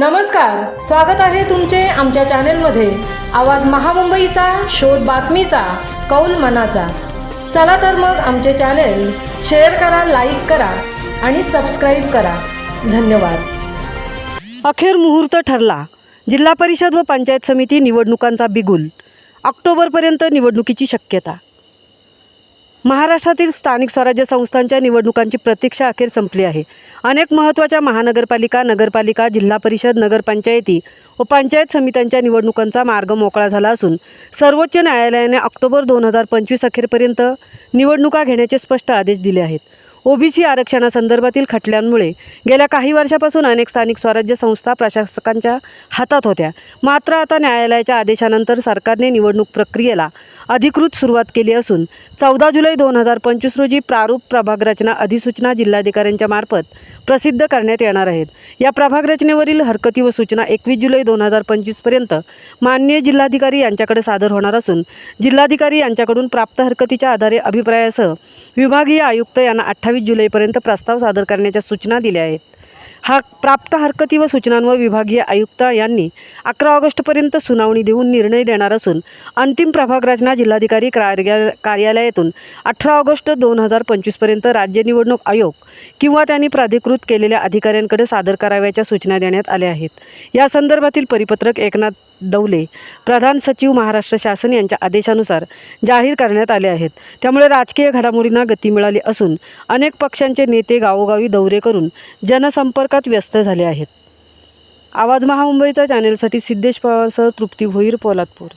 नमस्कार स्वागत आहे तुमचे आमच्या चॅनेलमध्ये. आवाज महामुंबईचा शोध बातमीचा कौल मनाचा. चला तर मग आमचे चॅनेल शेअर करा लाईक करा आणि सबस्क्राईब करा. धन्यवाद. अखेर मुहूर्त ठरला. जिल्हा परिषद व पंचायत समिती निवडणुकांचा बिगुल. ऑक्टोबरपर्यंत निवडणुकीची शक्यता. महाराष्ट्रातील स्थानिक स्वराज्य संस्थांच्या निवडणुकांची प्रतीक्षा अखेर संपली आहे. अनेक महत्त्वाच्या महानगरपालिका नगरपालिका जिल्हा परिषद नगरपंचायती व पंचायत समित्यांच्या निवडणुकांचा मार्ग मोकळा झाला असून सर्वोच्च न्यायालयाने ऑक्टोबर दोन हजार पंचवीस अखेरपर्यंत निवडणुका घेण्याचे स्पष्ट आदेश दिले आहेत. ओबीसी आरक्षणासंदर्भातील खटल्यांमुळे गेल्या काही वर्षापासून अनेक स्थानिक स्वराज्य संस्था प्रशासकांच्या हातात होत्या. मात्र आता न्यायालयाच्या आदेशानंतर सरकारने निवडणूक प्रक्रियेला अधिकृत सुरुवात केली असून चौदा जुलै दोन हजार पंचवीस रोजी प्रारूप प्रभाग रचना अधिसूचना जिल्हाधिकाऱ्यांच्या मार्फत प्रसिद्ध करण्यात येणार आहेत. या प्रभाग रचनेवरील हरकती व सूचना एकवीस जुलै दोन हजार पंचवीसपर्यंत माननीय जिल्हाधिकारी यांच्याकडे सादर होणार असून जिल्हाधिकारी यांच्याकडून प्राप्त हरकतीच्या आधारे अभिप्रायासह विभागीय आयुक्त यांना अठ्ठावीस जुलैपर्यंत प्रस्ताव सादर करण्याच्या सूचना दिल्या आहेत. हा प्राप्त हरकती व सूचनांवर विभागीय आयुक्त यांनी अकरा ऑगस्टपर्यंत सुनावणी देऊन निर्णय देणार असून अंतिम प्रभाग रचना जिल्हाधिकारी कार्या कार्यालयातून अठरा ऑगस्ट दोन हजार पंचवीसपर्यंत राज्य निवडणूक आयोग किंवा त्यांनी प्राधिकृत केलेल्या अधिकाऱ्यांकडे सादर करावयाच्या सूचना देण्यात आल्या आहेत. या संदर्भातील परिपत्रक एकनाथ डवले प्रधान सचिव महाराष्ट्र शासन यांच्या आदेशानुसार जाहीर करण्यात आले आहेत. त्यामुळे राजकीय घडामोडींना गती मिळाली असून अनेक पक्षांचे नेते गावोगावी दौरे करून जनसंपर्क जनसंपर्कात व्यस्त झाले आहेत आवाज महामुंबईचा चॅनेलसाठी सिद्धेश पवारसह तृप्ती भोईर पोलादपूर